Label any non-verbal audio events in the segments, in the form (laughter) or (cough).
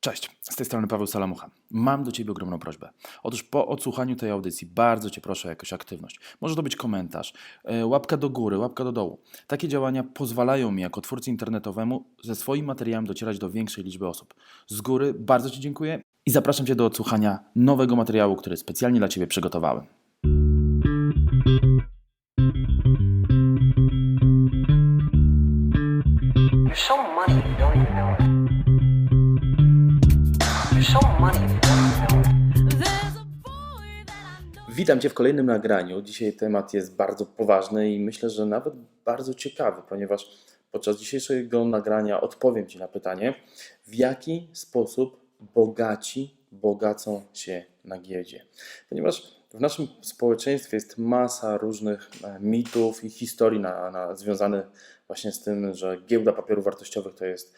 Cześć, z tej strony Paweł Salamucha. Mam do Ciebie ogromną prośbę. Otóż po odsłuchaniu tej audycji bardzo Cię proszę o jakąś aktywność. Może to być komentarz, e, łapka do góry, łapka do dołu. Takie działania pozwalają mi jako twórcy internetowemu ze swoim materiałem docierać do większej liczby osób. Z góry bardzo Ci dziękuję i zapraszam Cię do odsłuchania nowego materiału, który specjalnie dla Ciebie przygotowałem. Witam Cię w kolejnym nagraniu. Dzisiaj temat jest bardzo poważny i myślę, że nawet bardzo ciekawy, ponieważ podczas dzisiejszego nagrania odpowiem Ci na pytanie, w jaki sposób bogaci bogacą się na giełdzie. Ponieważ w naszym społeczeństwie jest masa różnych e, mitów i historii na, na, związanych właśnie z tym, że giełda papierów wartościowych to jest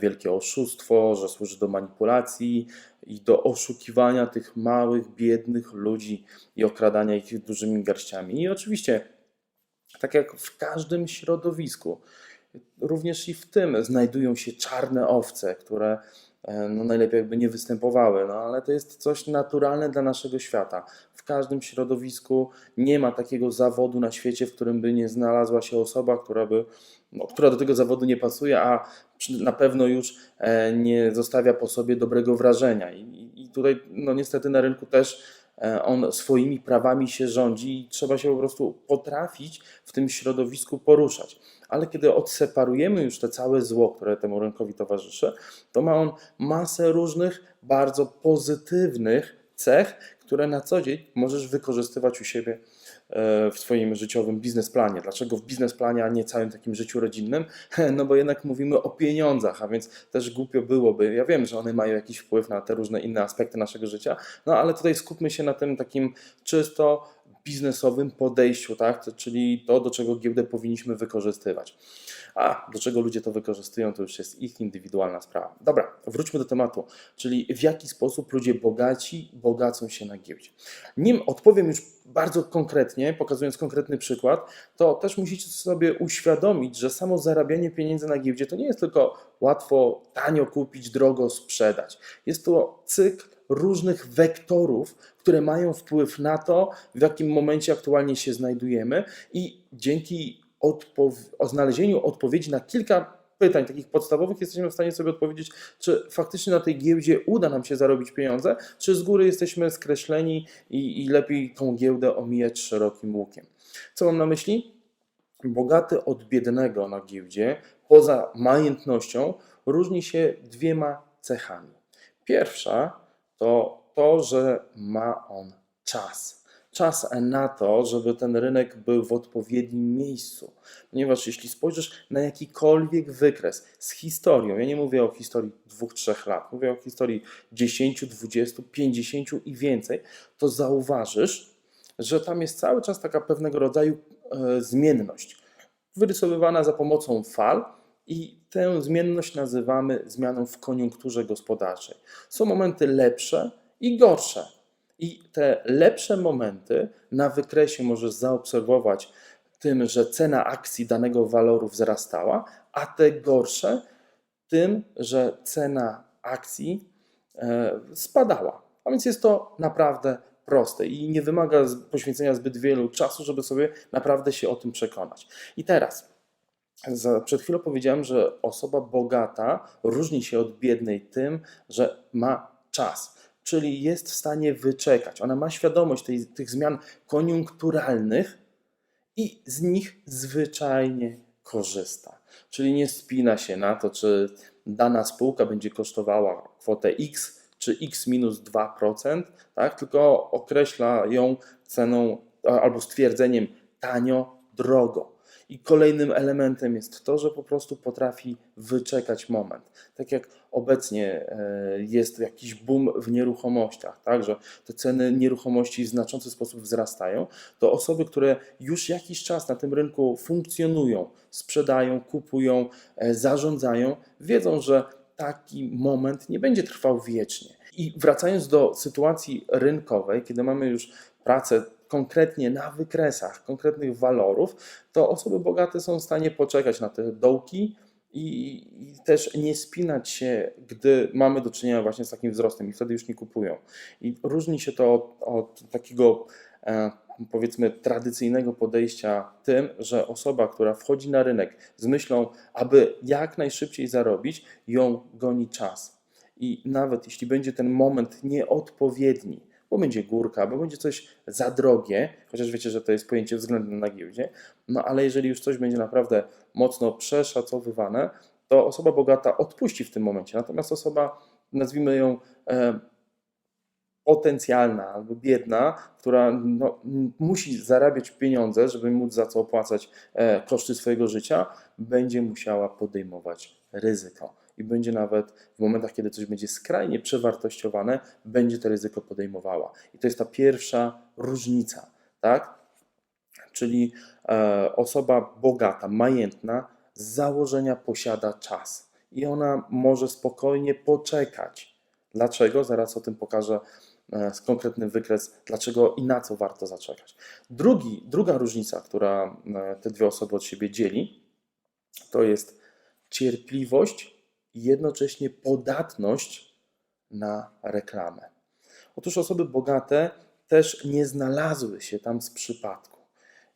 wielkie oszustwo, że służy do manipulacji i do oszukiwania tych małych, biednych ludzi i okradania ich dużymi garściami. I oczywiście, tak jak w każdym środowisku, również i w tym znajdują się czarne owce, które e, no najlepiej jakby nie występowały, no ale to jest coś naturalne dla naszego świata. W każdym środowisku nie ma takiego zawodu na świecie, w którym by nie znalazła się osoba, która by, no, która do tego zawodu nie pasuje, a na pewno już e, nie zostawia po sobie dobrego wrażenia. I, tutaj no niestety na rynku też e, on swoimi prawami się rządzi i trzeba się po prostu potrafić w tym środowisku poruszać. Ale kiedy odseparujemy już te całe zło, które temu rynkowi towarzyszy, to ma on masę różnych bardzo pozytywnych cech, które na co dzień możesz wykorzystywać u siebie w swoim życiowym biznesplanie. Dlaczego w biznesplanie, a nie całym takim życiu rodzinnym? (laughs) No bo jednak mówimy o pieniądzach, a więc też głupio byłoby. Ja wiem, że one mają jakiś wpływ na te różne inne aspekty naszego życia, no ale tutaj skupmy się na tym takim czysto biznesowym podejściu, tak? Czyli to, do czego giełdę powinniśmy wykorzystywać. A do czego ludzie to wykorzystują, to już jest ich indywidualna sprawa. Dobra, wróćmy do tematu, czyli w jaki sposób ludzie bogaci bogacą się na giełdzie. Nim odpowiem już bardzo konkretnie, pokazując konkretny przykład, to też musicie sobie uświadomić, że samo zarabianie pieniędzy na giełdzie to nie jest tylko łatwo, tanio kupić, drogo sprzedać. Jest to cykl różnych wektorów, które mają wpływ na to, w jakim momencie aktualnie się znajdujemy i dzięki odpow- o znalezieniu odpowiedzi na kilka pytań takich podstawowych jesteśmy w stanie sobie odpowiedzieć, czy faktycznie na tej giełdzie uda nam się zarobić pieniądze, czy z góry jesteśmy skreśleni i, i lepiej tą giełdę omijać szerokim łukiem. Co mam na myśli? Bogaty od biednego na giełdzie, poza majętnością, różni się dwiema cechami. Pierwsza to to, że ma on czas. Czas na to, żeby ten rynek był w odpowiednim miejscu. Ponieważ jeśli spojrzysz na jakikolwiek wykres z historią, ja nie mówię o historii dwóch, trzech lat, mówię o historii 10, 20, 50 i więcej, to zauważysz, że tam jest cały czas taka pewnego rodzaju e, zmienność, wyrysowywana za pomocą fal, i tę zmienność nazywamy zmianą w koniunkturze gospodarczej. Są momenty lepsze i gorsze. I te lepsze momenty na wykresie możesz zaobserwować tym, że cena akcji danego waloru wzrastała, a te gorsze tym, że cena akcji e, spadała. A więc jest to naprawdę proste i nie wymaga poświęcenia zbyt wielu czasu, żeby sobie naprawdę się o tym przekonać. I teraz, za, przed chwilą powiedziałem, że osoba bogata różni się od biednej tym, że ma czas, czyli jest w stanie wyczekać. Ona ma świadomość tej, tych zmian koniunkturalnych i z nich zwyczajnie korzysta. Czyli nie spina się na to, czy dana spółka będzie kosztowała kwotę X czy X minus 2%, tak? tylko określa ją ceną albo stwierdzeniem tanio, drogo. I kolejnym elementem jest to, że po prostu potrafi wyczekać moment. Tak jak obecnie e, jest jakiś boom w nieruchomościach, tak, że te ceny nieruchomości w znaczący sposób wzrastają, to osoby, które już jakiś czas na tym rynku funkcjonują, sprzedają, kupują, e, zarządzają, wiedzą, że taki moment nie będzie trwał wiecznie. I wracając do sytuacji rynkowej, kiedy mamy już pracę konkretnie na wykresach konkretnych walorów, to osoby bogate są w stanie poczekać na te dołki I, I też nie spinać się, gdy mamy do czynienia właśnie z takim wzrostem i wtedy już nie kupują. I różni się to od, od takiego e, powiedzmy tradycyjnego podejścia tym, że osoba, która wchodzi na rynek z myślą, aby jak najszybciej zarobić, ją goni czas. I nawet jeśli będzie ten moment nieodpowiedni, bo będzie górka, bo będzie coś za drogie, chociaż wiecie, że to jest pojęcie względne na giełdzie, no ale jeżeli już coś będzie naprawdę mocno przeszacowywane, to osoba bogata odpuści w tym momencie. Natomiast osoba, nazwijmy ją e, potencjalna albo biedna, która no, musi zarabiać pieniądze, żeby móc za co opłacać e, koszty swojego życia, będzie musiała podejmować ryzyko. I będzie nawet w momentach, kiedy coś będzie skrajnie przewartościowane, będzie to ryzyko podejmowała. I to jest ta pierwsza różnica, tak? Czyli e, osoba bogata, majętna z założenia posiada czas i ona może spokojnie poczekać. Dlaczego? Zaraz o tym pokażę e, z konkretny wykres, dlaczego i na co warto zaczekać. Drugi, druga różnica, która e, te dwie osoby od siebie dzieli, to jest cierpliwość i jednocześnie podatność na reklamę. Otóż osoby bogate też nie znalazły się tam z przypadku.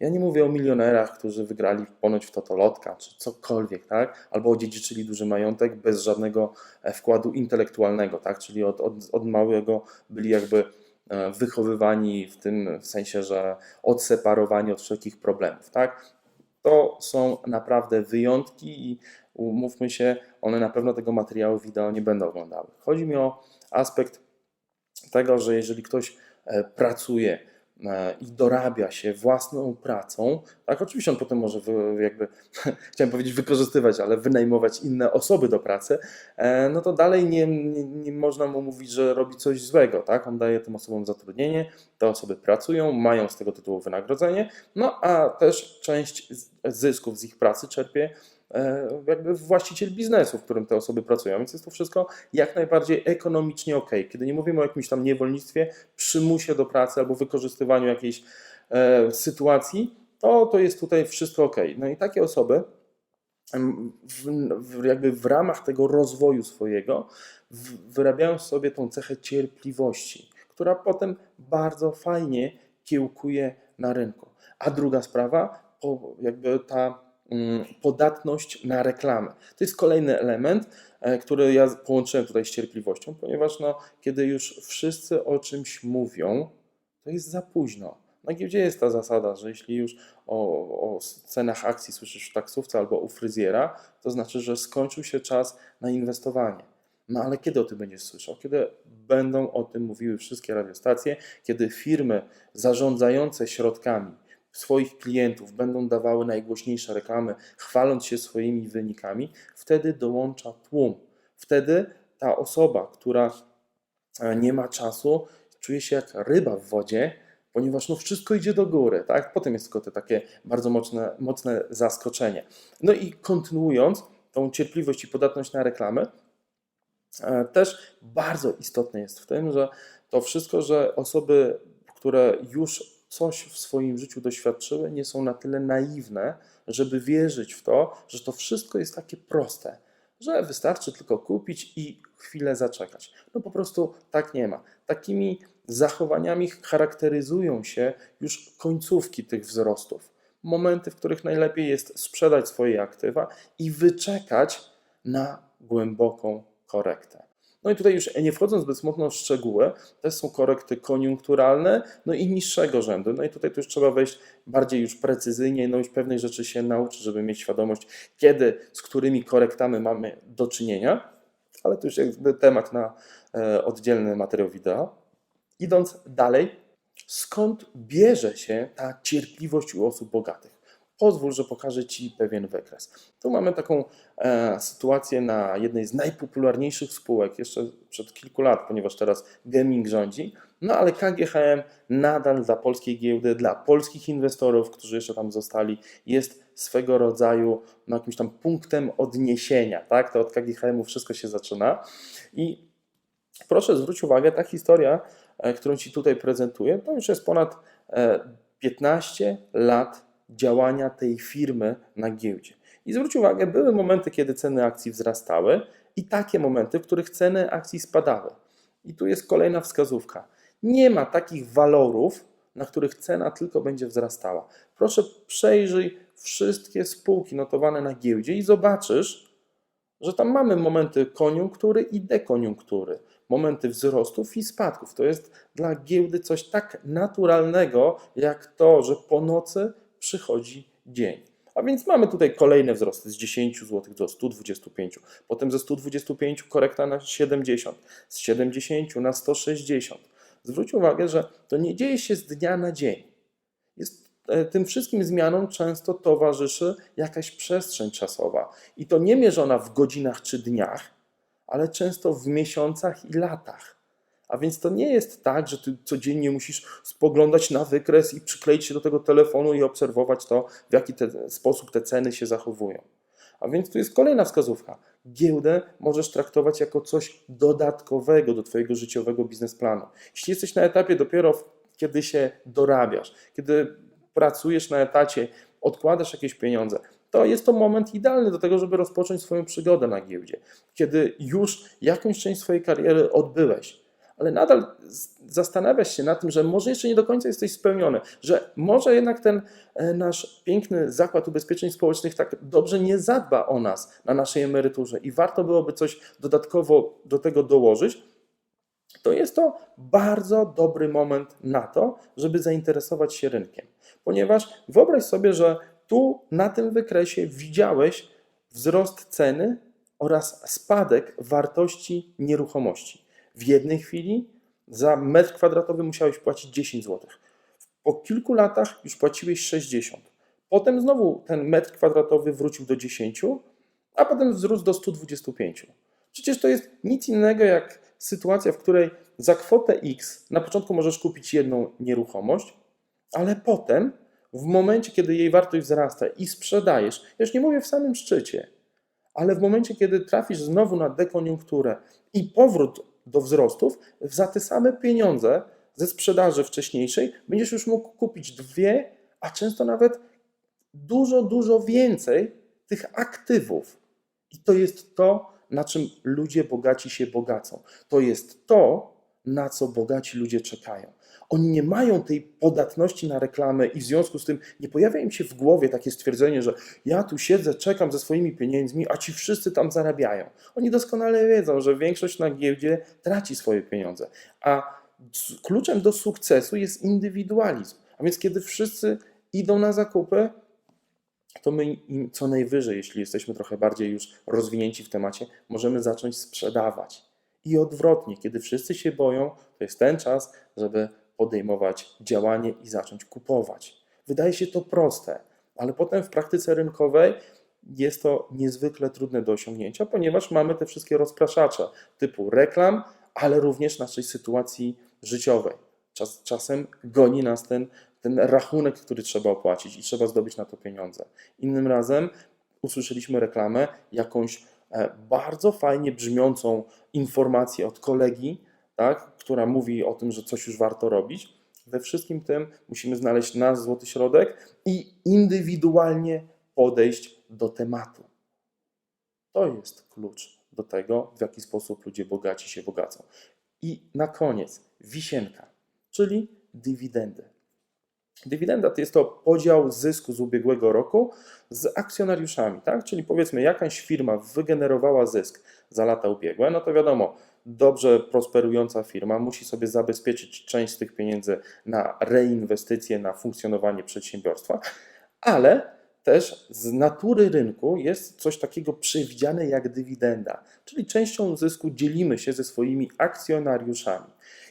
Ja nie mówię o milionerach, którzy wygrali ponoć w totolotka czy cokolwiek, tak? Albo odziedziczyli duży majątek bez żadnego e, wkładu intelektualnego, tak? Czyli od, od, od małego byli jakby e, wychowywani w tym sensie, że odseparowani od wszelkich problemów, tak? To są naprawdę wyjątki i umówmy się, one na pewno tego materiału wideo nie będą oglądały. Chodzi mi o aspekt tego, że jeżeli ktoś e, pracuje i dorabia się własną pracą, tak, oczywiście on potem może wy, jakby, (laughs) chciałem powiedzieć wykorzystywać, ale wynajmować inne osoby do pracy, e, no to dalej nie, nie, nie można mu mówić, że robi coś złego, tak, on daje tym osobom zatrudnienie, te osoby pracują, mają z tego tytułu wynagrodzenie, no a też część zysków z ich pracy czerpie e, jakby właściciel biznesu, w którym te osoby pracują, więc jest to wszystko jak najbardziej ekonomicznie ok. Kiedy nie mówimy o jakimś tam niewolnictwie, przymusie do pracy albo wykorzystywaniu jakiejś e, sytuacji, to, to jest tutaj wszystko ok. No i takie osoby w, w, jakby w ramach tego rozwoju swojego w, wyrabiają sobie tą cechę cierpliwości, która potem bardzo fajnie kiełkuje na rynku. A druga sprawa, jakby ta podatność na reklamę. To jest kolejny element, e, który ja połączyłem tutaj z cierpliwością, ponieważ no, kiedy już wszyscy o czymś mówią, to jest za późno. Na giełdzie jest ta zasada, że jeśli już o, o cenach akcji słyszysz w taksówce albo u fryzjera, to znaczy, że skończył się czas na inwestowanie. No ale kiedy o tym będziesz słyszał? Kiedy będą o tym mówiły wszystkie radiostacje, kiedy firmy zarządzające środkami swoich klientów będą dawały najgłośniejsze reklamy, chwaląc się swoimi wynikami, wtedy dołącza tłum. Wtedy ta osoba, która e, nie ma czasu, czuje się jak ryba w wodzie, ponieważ no wszystko idzie do góry, tak? Potem jest tylko to takie bardzo mocne, mocne zaskoczenie. No i kontynuując tą cierpliwość i podatność na reklamy, e, też bardzo istotne jest w tym, że to wszystko, że osoby, które już coś w swoim życiu doświadczyły, nie są na tyle naiwne, żeby wierzyć w to, że to wszystko jest takie proste, że wystarczy tylko kupić i chwilę zaczekać. No po prostu tak nie ma. Takimi zachowaniami charakteryzują się już końcówki tych wzrostów. Momenty, w których najlepiej jest sprzedać swoje aktywa i wyczekać na głęboką korektę. No i tutaj już nie wchodząc zbyt mocno w szczegóły, też są korekty koniunkturalne, no i niższego rzędu. No i tutaj to już trzeba wejść bardziej już precyzyjnie, no już pewnych rzeczy się nauczyć, żeby mieć świadomość, kiedy, z którymi korektami mamy do czynienia, ale to już jakby temat na e, oddzielny materiał wideo. Idąc dalej, skąd bierze się ta cierpliwość u osób bogatych? Pozwól, że pokażę Ci pewien wykres. Tu mamy taką e, sytuację na jednej z najpopularniejszych spółek jeszcze przed kilku lat, ponieważ teraz gaming rządzi. No ale KGHM nadal dla polskiej giełdy, dla polskich inwestorów, którzy jeszcze tam zostali, jest swego rodzaju no, jakimś tam punktem odniesienia. Tak? To od KGHM-u wszystko się zaczyna. I proszę zwróć uwagę, ta historia, e, którą Ci tutaj prezentuję, to już jest ponad e, 15 lat działania tej firmy na giełdzie. I zwróć uwagę, były momenty, kiedy ceny akcji wzrastały i takie momenty, w których ceny akcji spadały. I tu jest kolejna wskazówka. Nie ma takich walorów, na których cena tylko będzie wzrastała. Proszę przejrzyj wszystkie spółki notowane na giełdzie i zobaczysz, że tam mamy momenty koniunktury i dekoniunktury, momenty wzrostów i spadków. To jest dla giełdy coś tak naturalnego, jak to, że po nocy przychodzi dzień. A więc mamy tutaj kolejne wzrosty z 10 zł do 125, potem ze 125 korekta na 70, z 70 na 160. Zwróć uwagę, że to nie dzieje się z dnia na dzień. Jest, e, tym wszystkim zmianom często towarzyszy jakaś przestrzeń czasowa i to nie mierzona w godzinach czy dniach, ale często w miesiącach i latach. A więc to nie jest tak, że ty codziennie musisz spoglądać na wykres i przykleić się do tego telefonu i obserwować to, w jaki te, sposób te ceny się zachowują. A więc tu jest kolejna wskazówka. Giełdę możesz traktować jako coś dodatkowego do Twojego życiowego biznesplanu. Jeśli jesteś na etapie dopiero, kiedy się dorabiasz, kiedy pracujesz na etacie, odkładasz jakieś pieniądze, to jest to moment idealny do tego, żeby rozpocząć swoją przygodę na giełdzie. Kiedy już jakąś część swojej kariery odbyłeś, ale nadal zastanawiasz się na tym, że może jeszcze nie do końca jesteś spełniony, że może jednak ten e, nasz piękny zakład ubezpieczeń społecznych tak dobrze nie zadba o nas na naszej emeryturze i warto byłoby coś dodatkowo do tego dołożyć, to jest to bardzo dobry moment na to, żeby zainteresować się rynkiem. Ponieważ wyobraź sobie, że tu na tym wykresie widziałeś wzrost ceny oraz spadek wartości nieruchomości. W jednej chwili za metr kwadratowy musiałeś płacić 10 zł. Po kilku latach już płaciłeś 60. Potem znowu ten metr kwadratowy wrócił do 10, a potem wzrósł do 125. Przecież to jest nic innego jak sytuacja, w której za kwotę X na początku możesz kupić jedną nieruchomość, ale potem, w momencie, kiedy jej wartość wzrasta i sprzedajesz, ja już nie mówię w samym szczycie, ale w momencie, kiedy trafisz znowu na dekoniunkturę i powrót do wzrostów, za te same pieniądze ze sprzedaży wcześniejszej będziesz już mógł kupić dwie, a często nawet dużo, dużo więcej tych aktywów. I to jest to, na czym ludzie bogaci się bogacą. To jest to, na co bogaci ludzie czekają. Oni nie mają tej podatności na reklamę i w związku z tym nie pojawia im się w głowie takie stwierdzenie, że ja tu siedzę, czekam ze swoimi pieniędzmi, a ci wszyscy tam zarabiają. Oni doskonale wiedzą, że większość na giełdzie traci swoje pieniądze, a kluczem do sukcesu jest indywidualizm. A więc kiedy wszyscy idą na zakupy, to my im co najwyżej, jeśli jesteśmy trochę bardziej już rozwinięci w temacie, możemy zacząć sprzedawać. I odwrotnie, kiedy wszyscy się boją, to jest ten czas, żeby podejmować działanie i zacząć kupować. Wydaje się to proste, ale potem w praktyce rynkowej jest to niezwykle trudne do osiągnięcia, ponieważ mamy te wszystkie rozpraszacze typu reklam, ale również naszej sytuacji życiowej. Czas, czasem goni nas ten, ten rachunek, który trzeba opłacić i trzeba zdobyć na to pieniądze. Innym razem usłyszeliśmy reklamę, jakąś bardzo fajnie brzmiącą informację od kolegi, tak, która mówi o tym, że coś już warto robić. We wszystkim tym musimy znaleźć nasz złoty środek i indywidualnie podejść do tematu. To jest klucz do tego, w jaki sposób ludzie bogaci się bogacą. I na koniec wisienka, czyli dywidendy. Dywidenda to jest to podział zysku z ubiegłego roku z akcjonariuszami, tak? Czyli powiedzmy, jakaś firma wygenerowała zysk za lata ubiegłe, no to wiadomo, dobrze prosperująca firma musi sobie zabezpieczyć część z tych pieniędzy na reinwestycje, na funkcjonowanie przedsiębiorstwa, ale też z natury rynku jest coś takiego przewidziane jak dywidenda, czyli częścią zysku dzielimy się ze swoimi akcjonariuszami.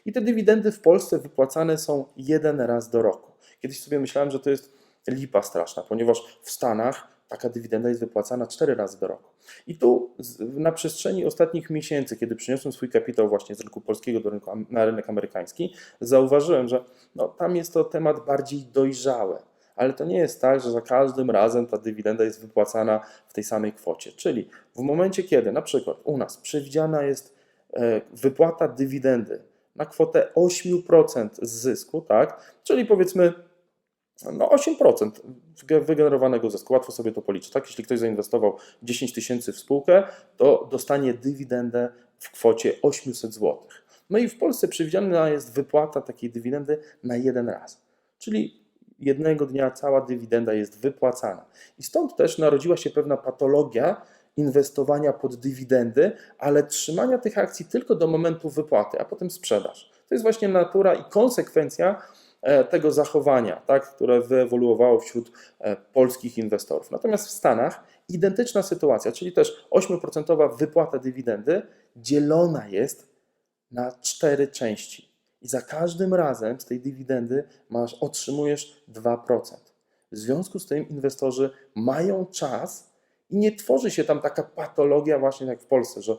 I te dywidendy w Polsce wypłacane są jeden raz do roku. Kiedyś sobie myślałem, że to jest lipa straszna, ponieważ w Stanach taka dywidenda jest wypłacana cztery razy do roku. I tu na przestrzeni ostatnich miesięcy, kiedy przyniosłem swój kapitał właśnie z rynku polskiego do rynku, na rynek amerykański, zauważyłem, że no, tam jest to temat bardziej dojrzały. Ale to nie jest tak, że za każdym razem ta dywidenda jest wypłacana w tej samej kwocie. Czyli w momencie, kiedy na przykład u nas przewidziana jest e, wypłata dywidendy na kwotę 8% z zysku, tak? Czyli powiedzmy No 8% wyge- wygenerowanego zysku. Łatwo sobie to policzyć. Tak? Jeśli ktoś zainwestował 10 tysięcy w spółkę, to dostanie dywidendę w kwocie 800 zł. No i w Polsce przewidziana jest wypłata takiej dywidendy na jeden raz. Czyli jednego dnia cała dywidenda jest wypłacana. I stąd też narodziła się pewna patologia inwestowania pod dywidendy, ale trzymania tych akcji tylko do momentu wypłaty, a potem sprzedaż. To jest właśnie natura i konsekwencja tego zachowania, tak, które wyewoluowało wśród e, polskich inwestorów. Natomiast w Stanach identyczna sytuacja, czyli też 8% wypłata dywidendy dzielona jest na cztery części. I za każdym razem z tej dywidendy masz, otrzymujesz 2%. W związku z tym inwestorzy mają czas i nie tworzy się tam taka patologia właśnie jak w Polsce, że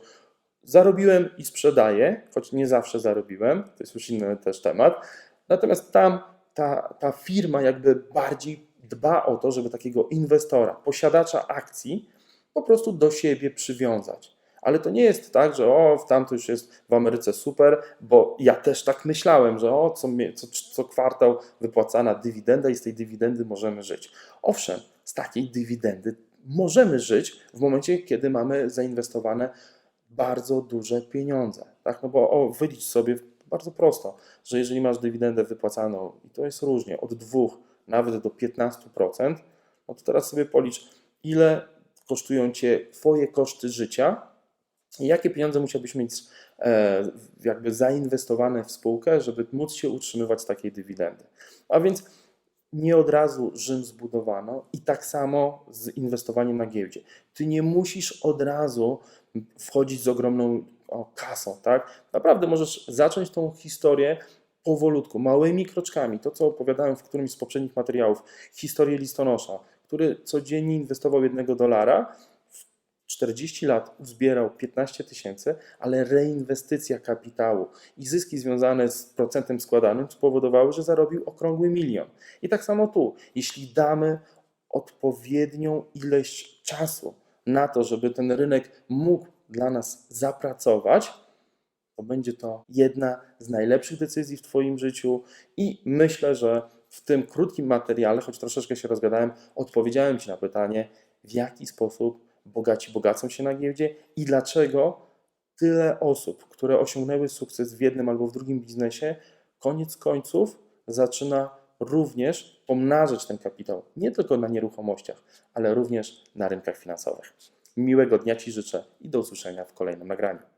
zarobiłem i sprzedaję, choć nie zawsze zarobiłem, to jest już inny też temat. Natomiast tam ta, ta firma jakby bardziej dba o to, żeby takiego inwestora, posiadacza akcji po prostu do siebie przywiązać. Ale to nie jest tak, że o, tam to już jest w Ameryce super, bo ja też tak myślałem, że o, co, co, co kwartał wypłacana dywidenda i z tej dywidendy możemy żyć. Owszem, z takiej dywidendy możemy żyć w momencie, kiedy mamy zainwestowane bardzo duże pieniądze. Tak? No bo o, wylicz sobie bardzo prosto, że jeżeli masz dywidendę wypłacaną, i to jest różnie, od 2 nawet do 15%, no to teraz sobie policz, ile kosztują Cię Twoje koszty życia i jakie pieniądze musiałbyś mieć e, jakby zainwestowane w spółkę, żeby móc się utrzymywać z takiej dywidendy. A więc nie od razu Rzym zbudowano i tak samo z inwestowaniem na giełdzie. Ty nie musisz od razu wchodzić z ogromną o, kasą, tak? Naprawdę możesz zacząć tą historię powolutku, małymi kroczkami. To, co opowiadałem w którymś z poprzednich materiałów, historię listonosza, który codziennie inwestował jednego dolara, w 40 lat uzbierał 15 tysięcy, ale reinwestycja kapitału i zyski związane z procentem składanym spowodowały, że zarobił okrągły milion. I tak samo tu, jeśli damy odpowiednią ilość czasu na to, żeby ten rynek mógł dla nas zapracować, to będzie to jedna z najlepszych decyzji w Twoim życiu i myślę, że w tym krótkim materiale, choć troszeczkę się rozgadałem, odpowiedziałem Ci na pytanie, w jaki sposób bogaci bogacą się na giełdzie i dlaczego tyle osób, które osiągnęły sukces w jednym albo w drugim biznesie, koniec końców zaczyna również pomnażać ten kapitał nie tylko na nieruchomościach, ale również na rynkach finansowych. Miłego dnia Ci życzę i do usłyszenia w kolejnym nagraniu.